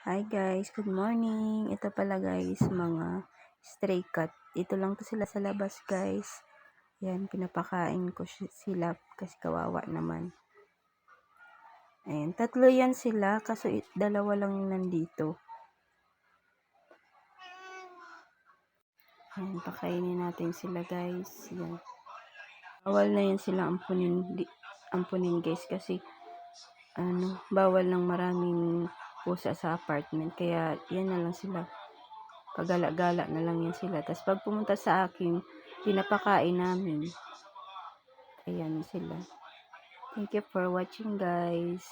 Hi guys, good morning. Ito pala guys, mga stray cat. Ito lang to sila sa labas guys. Yan, pinapakain ko si- sila kasi kawawa naman. Ayan, tatlo yan sila kaso dalawa lang nandito. Ayan, pakainin natin sila guys. Yan. Bawal na yan sila ampunin, di, ampunin guys kasi ano, bawal ng maraming pusa sa apartment. Kaya yan na lang sila. Pagala-gala na lang yan sila. Tapos pag pumunta sa akin, pinapakain namin. Ayan sila. Thank you for watching guys.